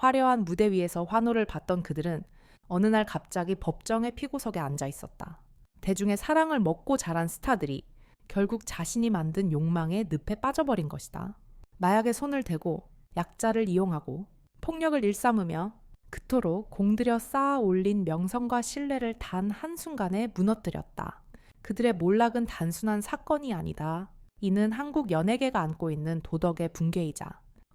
화려한 무대 위에서 환호를 받던 그들은 어느 날 갑자기 법정의 피고석에 앉아 있었다. 대중의 사랑을 먹고 자란 스타들이 결국 자신이 만든 욕망의 늪에 빠져버린 것이다. 마약에 손을 대고 약자를 이용하고 폭력을 일삼으며 그토록 공들여 쌓아 올린 명성과 신뢰를 단 한순간에 무너뜨렸다. 그들의 몰락은 단순한 사건이 아니다. 이는 한국 연예계가 안고 있는 도덕의 붕괴이자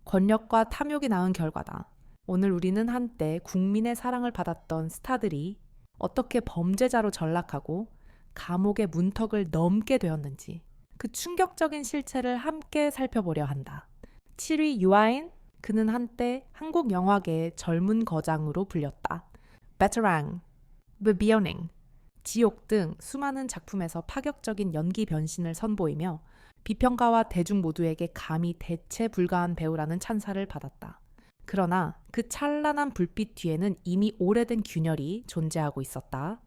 권력과 탐욕이 낳은 결과다. 오늘 우리는 한때 국민의 사랑을 받았던 스타들이 어떻게 범죄자로 전락하고 감옥의 문턱을 넘게 되었는지 그 충격적인 실체를 함께 살펴보려 한다. 7위 유아인 그는 한때 한국 영화계의 젊은 거장으로 불렸다. 베테랑, 브비오닝, 지옥 등 수많은 작품에서 파격적인 연기 변신을 선보이며 비평가와 대중 모두에게 감히 대체 불가한 배우라는 찬사를 받았다. 그러나 그 찬란한 불빛 뒤에는 이미 오래된 균열이 존재하고 있었다.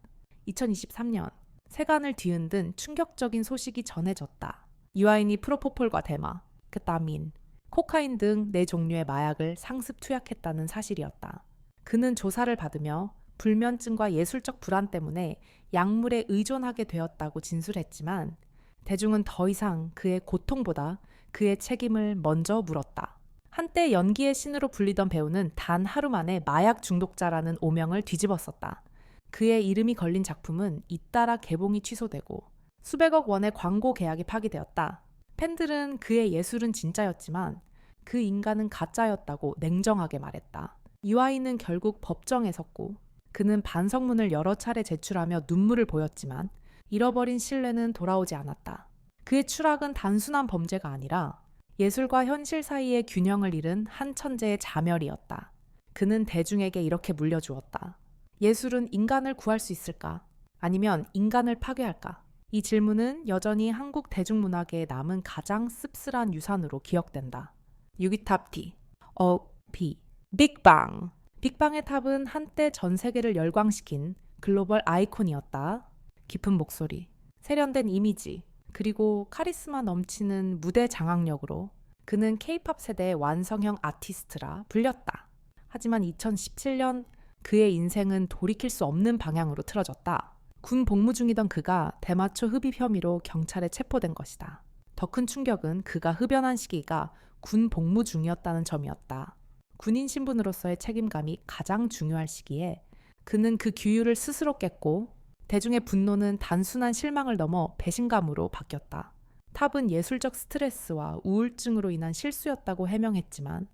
2023년 세간을 뒤흔든 충격적인 소식이 전해졌다. 유아인이 프로포폴과 대마, 그따민, 코카인 등 네 종류의 마약을 상습 투약했다는 사실이었다. 그는 조사를 받으며 불면증과 예술적 불안 때문에 약물에 의존하게 되었다고 진술했지만 대중은 더 이상 그의 고통보다 그의 책임을 먼저 물었다. 한때 연기의 신으로 불리던 배우는 단 하루 만에 마약 중독자라는 오명을 뒤집었었다. 그의 이름이 걸린 작품은 잇따라 개봉이 취소되고 수백억 원의 광고 계약이 파기되었다. 팬들은 그의 예술은 진짜였지만 그 인간은 가짜였다고 냉정하게 말했다. 유아인은 결국 법정에 섰고 그는 반성문을 여러 차례 제출하며 눈물을 보였지만 잃어버린 신뢰는 돌아오지 않았다. 그의 추락은 단순한 범죄가 아니라 예술과 현실 사이의 균형을 잃은 한 천재의 자멸이었다. 그는 대중에게 이렇게 물려주었다. 예술은 인간을 구할 수 있을까? 아니면 인간을 파괴할까? 이 질문은 여전히 한국 대중문화계에 남은 가장 씁쓸한 유산으로 기억된다. 유기탑티, 어, 비, 빅방. 빅방의 탑은 한때 전 세계를 열광시킨 글로벌 아이콘이었다. 깊은 목소리, 세련된 이미지, 그리고 카리스마 넘치는 무대 장악력으로 그는 케이팝 세대의 완성형 아티스트라 불렸다. 하지만 2017년 그의 인생은 돌이킬 수 없는 방향으로 틀어졌다. 군 복무 중이던 그가 대마초 흡입 혐의로 경찰에 체포된 것이다. 더 큰 충격은 그가 흡연한 시기가 군 복무 중이었다는 점이었다. 군인 신분으로서의 책임감이 가장 중요할 시기에 그는 그 규율을 스스로 깼고 대중의 분노는 단순한 실망을 넘어 배신감으로 바뀌었다. 탑은 예술적 스트레스와 우울증으로 인한 실수였다고 해명했지만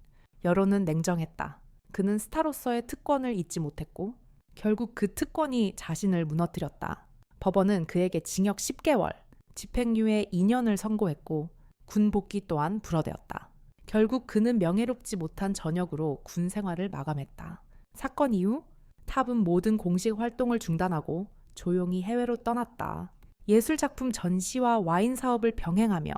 여론은 냉정했다. 그는 스타로서의 특권을 잊지 못했고 결국 그 특권이 자신을 무너뜨렸다. 법원은 그에게 징역 10개월, 집행유예 2년을 선고했고 군 복귀 또한 불어대었다. 결국 그는 명예롭지 못한 전역으로 군 생활을 마감했다. 사건 이후 탑은 모든 공식 활동을 중단하고 조용히 해외로 떠났다. 예술 작품 전시와 와인 사업을 병행하며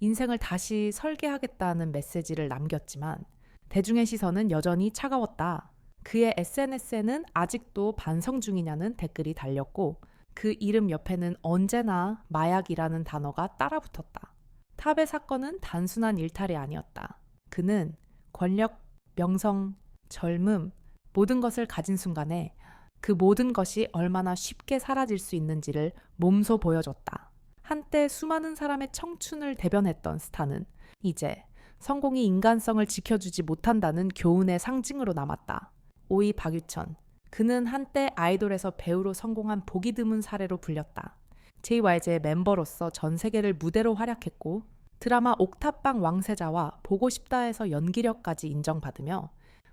인생을 다시 설계하겠다는 메시지를 남겼지만 대중의 시선은 여전히 차가웠다. 그의 SNS에는 아직도 반성 중이냐는 댓글이 달렸고 그 이름 옆에는 언제나 마약이라는 단어가 따라붙었다. 탑의 사건은 단순한 일탈이 아니었다. 그는 권력, 명성, 젊음, 모든 것을 가진 순간에 그 모든 것이 얼마나 쉽게 사라질 수 있는지를 몸소 보여줬다. 한때 수많은 사람의 청춘을 대변했던 스타는 이제 성공이 인간성을 지켜주지 못한다는 교훈의 상징으로 남았다. 5위 박유천. 그는 한때 아이돌에서 배우로 성공한 보기 드문 사례로 불렸다. JYJ의 멤버로서 전 세계를 무대로 활약했고 드라마 옥탑방 왕세자와 보고 싶다에서 연기력까지 인정받으며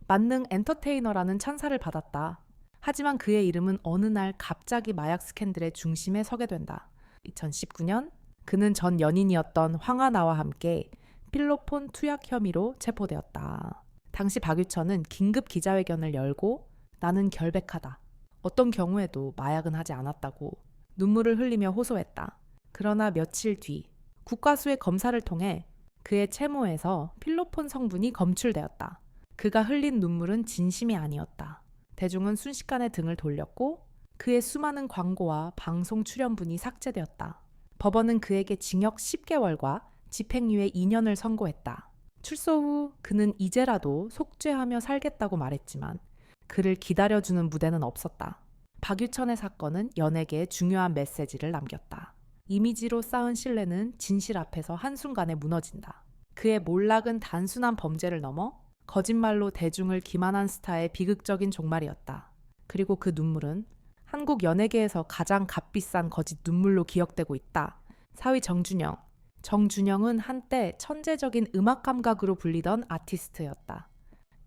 만능 엔터테이너라는 찬사를 받았다. 하지만 그의 이름은 어느 날 갑자기 마약 스캔들의 중심에 서게 된다. 2019년 그는 전 연인이었던 황하나와 함께 필로폰 투약 혐의로 체포되었다. 당시 박유천은 긴급 기자회견을 열고 나는 결백하다. 어떤 경우에도 마약은 하지 않았다고 눈물을 흘리며 호소했다. 그러나 며칠 뒤 국가수의 검사를 통해 그의 채모에서 필로폰 성분이 검출되었다. 그가 흘린 눈물은 진심이 아니었다. 대중은 순식간에 등을 돌렸고 그의 수많은 광고와 방송 출연분이 삭제되었다. 법원은 그에게 징역 10개월과 집행유예 2년을 선고했다. 출소 후 그는 이제라도 속죄하며 살겠다고 말했지만 그를 기다려주는 무대는 없었다. 박유천의 사건은 연예계에 중요한 메시지를 남겼다. 이미지로 쌓은 신뢰는 진실 앞에서 한순간에 무너진다. 그의 몰락은 단순한 범죄를 넘어 거짓말로 대중을 기만한 스타의 비극적인 종말이었다. 그리고 그 눈물은 한국 연예계에서 가장 값비싼 거짓 눈물로 기억되고 있다. 사위 정준영. 정준영은 한때 천재적인 음악 감각으로 불리던 아티스트였다.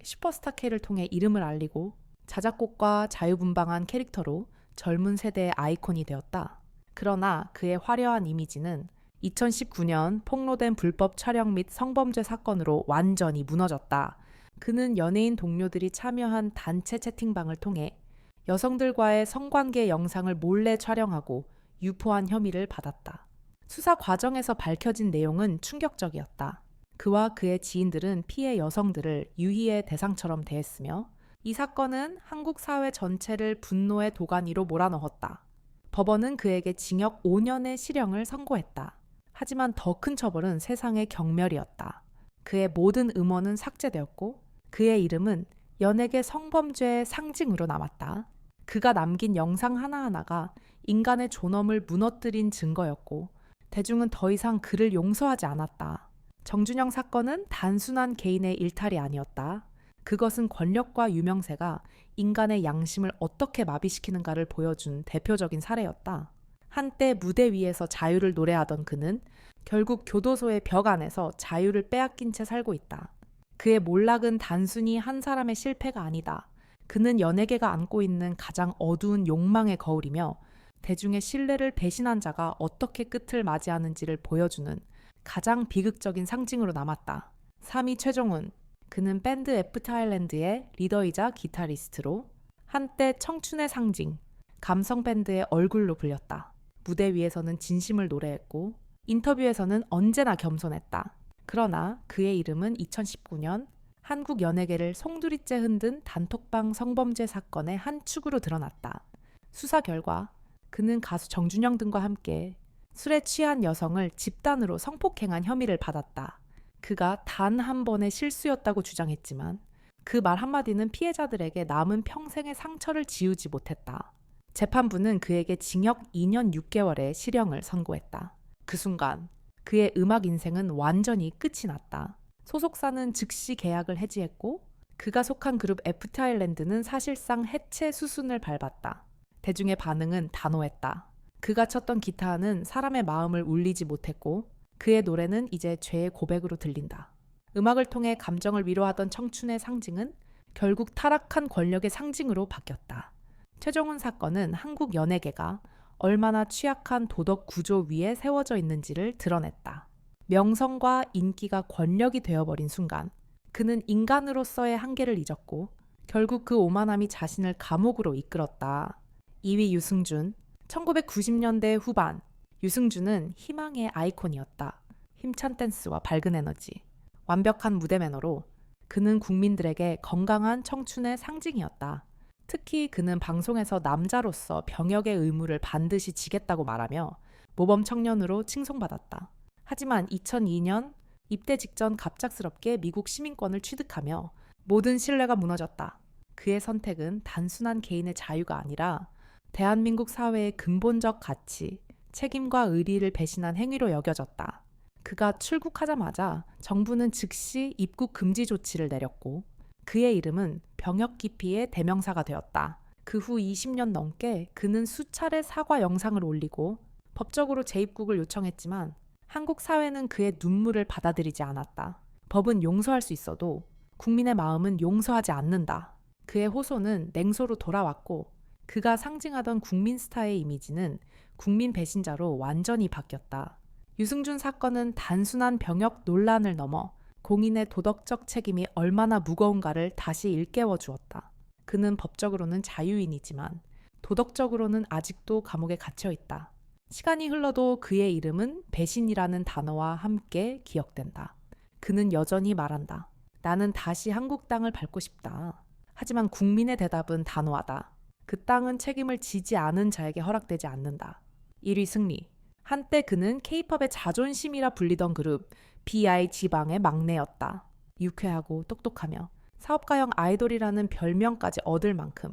슈퍼스타 K를 통해 이름을 알리고 자작곡과 자유분방한 캐릭터로 젊은 세대의 아이콘이 되었다. 그러나 그의 화려한 이미지는 2019년 폭로된 불법 촬영 및 성범죄 사건으로 완전히 무너졌다. 그는 연예인 동료들이 참여한 단체 채팅방을 통해 여성들과의 성관계 영상을 몰래 촬영하고 유포한 혐의를 받았다. 수사 과정에서 밝혀진 내용은 충격적이었다. 그와 그의 지인들은 피해 여성들을 유희의 대상처럼 대했으며 이 사건은 한국 사회 전체를 분노의 도가니로 몰아넣었다. 법원은 그에게 징역 5년의 실형을 선고했다. 하지만 더 큰 처벌은 세상의 경멸이었다. 그의 모든 음원은 삭제되었고 그의 이름은 연예계 성범죄의 상징으로 남았다. 그가 남긴 영상 하나하나가 인간의 존엄을 무너뜨린 증거였고 대중은 더 이상 그를 용서하지 않았다. 정준영 사건은 단순한 개인의 일탈이 아니었다. 그것은 권력과 유명세가 인간의 양심을 어떻게 마비시키는가를 보여준 대표적인 사례였다. 한때 무대 위에서 자유를 노래하던 그는 결국 교도소의 벽 안에서 자유를 빼앗긴 채 살고 있다. 그의 몰락은 단순히 한 사람의 실패가 아니다. 그는 연예계가 안고 있는 가장 어두운 욕망의 거울이며 대중의 신뢰를 배신한 자가 어떻게 끝을 맞이하는지를 보여주는 가장 비극적인 상징으로 남았다. 3위 최종훈. 그는 밴드 애프타일랜드의 리더이자 기타리스트로 한때 청춘의 상징, 감성 밴드의 얼굴로 불렸다. 무대 위에서는 진심을 노래했고 인터뷰에서는 언제나 겸손했다. 그러나 그의 이름은 2019년 한국 연예계를 송두리째 흔든 단톡방 성범죄 사건의 한 축으로 드러났다. 수사 결과 그는 가수 정준영 등과 함께 술에 취한 여성을 집단으로 성폭행한 혐의를 받았다. 그가 단 한 번의 실수였다고 주장했지만 그 말 한마디는 피해자들에게 남은 평생의 상처를 지우지 못했다. 재판부는 그에게 징역 2년 6개월의 실형을 선고했다. 그 순간 그의 음악 인생은 완전히 끝이 났다. 소속사는 즉시 계약을 해지했고 그가 속한 그룹 애프타일랜드는 사실상 해체 수순을 밟았다. 대중의 반응은 단호했다. 그가 쳤던 기타는 사람의 마음을 울리지 못했고 그의 노래는 이제 죄의 고백으로 들린다. 음악을 통해 감정을 위로하던 청춘의 상징은 결국 타락한 권력의 상징으로 바뀌었다. 최종훈 사건은 한국 연예계가 얼마나 취약한 도덕 구조 위에 세워져 있는지를 드러냈다. 명성과 인기가 권력이 되어버린 순간 그는 인간으로서의 한계를 잊었고 결국 그 오만함이 자신을 감옥으로 이끌었다. 2위 유승준 1990년대 후반 유승준은 희망의 아이콘이었다. 힘찬 댄스와 밝은 에너지, 완벽한 무대 매너로 그는 국민들에게 건강한 청춘의 상징이었다. 특히 그는 방송에서 남자로서 병역의 의무를 반드시 지겠다고 말하며 모범 청년으로 칭송받았다. 하지만 2002년 입대 직전 갑작스럽게 미국 시민권을 취득하며 모든 신뢰가 무너졌다. 그의 선택은 단순한 개인의 자유가 아니라 대한민국 사회의 근본적 가치, 책임과 의리를 배신한 행위로 여겨졌다. 그가 출국하자마자 정부는 즉시 입국 금지 조치를 내렸고 그의 이름은 병역 기피의 대명사가 되었다. 그 후 20년 넘게 그는 수차례 사과 영상을 올리고 법적으로 재입국을 요청했지만 한국 사회는 그의 눈물을 받아들이지 않았다. 법은 용서할 수 있어도 국민의 마음은 용서하지 않는다. 그의 호소는 냉소로 돌아왔고 그가 상징하던 국민 스타의 이미지는 국민 배신자로 완전히 바뀌었다. 유승준 사건은 단순한 병역 논란을 넘어 공인의 도덕적 책임이 얼마나 무거운가를 다시 일깨워 주었다. 그는 법적으로는 자유인이지만 도덕적으로는 아직도 감옥에 갇혀 있다. 시간이 흘러도 그의 이름은 배신이라는 단어와 함께 기억된다. 그는 여전히 말한다. 나는 다시 한국 땅을 밟고 싶다. 하지만 국민의 대답은 단호하다. 그 땅은 책임을 지지 않은 자에게 허락되지 않는다. 1위 승리. 한때 그는 케이팝의 자존심이라 불리던 그룹 BI 지방의 막내였다. 유쾌하고 똑똑하며 사업가형 아이돌이라는 별명까지 얻을 만큼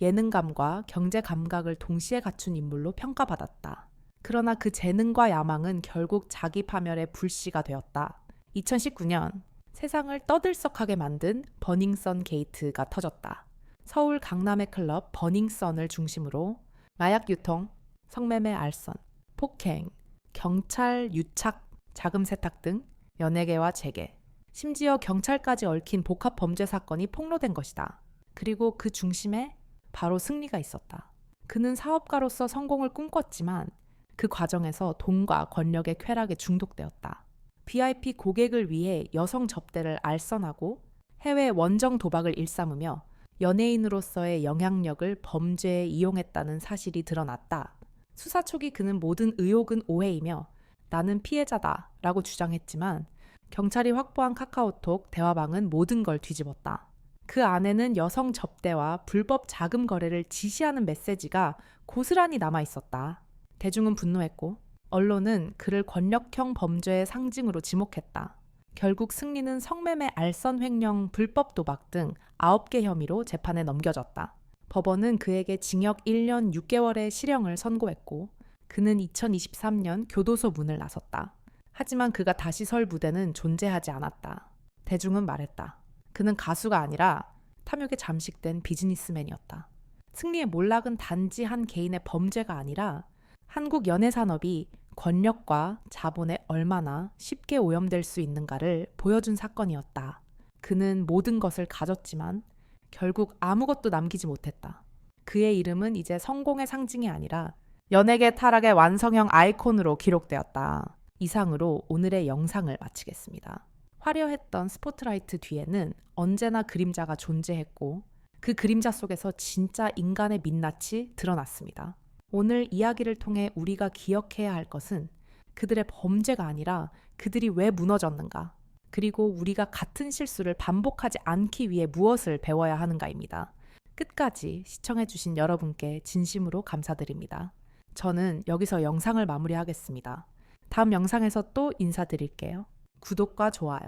예능감과 경제 감각을 동시에 갖춘 인물로 평가받았다. 그러나 그 재능과 야망은 결국 자기 파멸의 불씨가 되었다. 2019년 세상을 떠들썩하게 만든 버닝썬 게이트가 터졌다. 서울 강남의 클럽 버닝썬을 중심으로 마약 유통, 성매매 알선, 폭행, 경찰 유착, 자금 세탁 등 연예계와 재계, 심지어 경찰까지 얽힌 복합 범죄 사건이 폭로된 것이다. 그리고 그 중심에 바로 승리가 있었다. 그는 사업가로서 성공을 꿈꿨지만 그 과정에서 돈과 권력의 쾌락에 중독되었다. VIP 고객을 위해 여성 접대를 알선하고 해외 원정 도박을 일삼으며 연예인으로서의 영향력을 범죄에 이용했다는 사실이 드러났다. 수사 초기 그는 모든 의혹은 오해이며 나는 피해자다 라고 주장했지만 경찰이 확보한 카카오톡 대화방은 모든 걸 뒤집었다. 그 안에는 여성 접대와 불법 자금 거래를 지시하는 메시지가 고스란히 남아 있었다. 대중은 분노했고 언론은 그를 권력형 범죄의 상징으로 지목했다. 결국 승리는 성매매 알선 횡령 불법 도박 등 9개 혐의로 재판에 넘겨졌다. 법원은 그에게 징역 1년 6개월의 실형을 선고했고 그는 2023년 교도소 문을 나섰다. 하지만 그가 다시 설 무대는 존재하지 않았다. 대중은 말했다. 그는 가수가 아니라 탐욕에 잠식된 비즈니스맨이었다. 승리의 몰락은 단지 한 개인의 범죄가 아니라 한국 연예 산업이 권력과 자본에 얼마나 쉽게 오염될 수 있는가를 보여준 사건이었다. 그는 모든 것을 가졌지만 결국 아무것도 남기지 못했다. 그의 이름은 이제 성공의 상징이 아니라 연예계 타락의 완성형 아이콘으로 기록되었다. 이상으로 오늘의 영상을 마치겠습니다. 화려했던 스포트라이트 뒤에는 언제나 그림자가 존재했고 그 그림자 속에서 진짜 인간의 민낯이 드러났습니다. 오늘 이야기를 통해 우리가 기억해야 할 것은 그들의 범죄가 아니라 그들이 왜 무너졌는가, 그리고 우리가 같은 실수를 반복하지 않기 위해 무엇을 배워야 하는가입니다. 끝까지 시청해주신 여러분께 진심으로 감사드립니다. 저는 여기서 영상을 마무리하겠습니다. 다음 영상에서 또 인사드릴게요. 구독과 좋아요,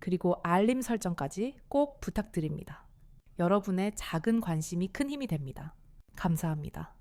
그리고 알림 설정까지 꼭 부탁드립니다. 여러분의 작은 관심이 큰 힘이 됩니다. 감사합니다.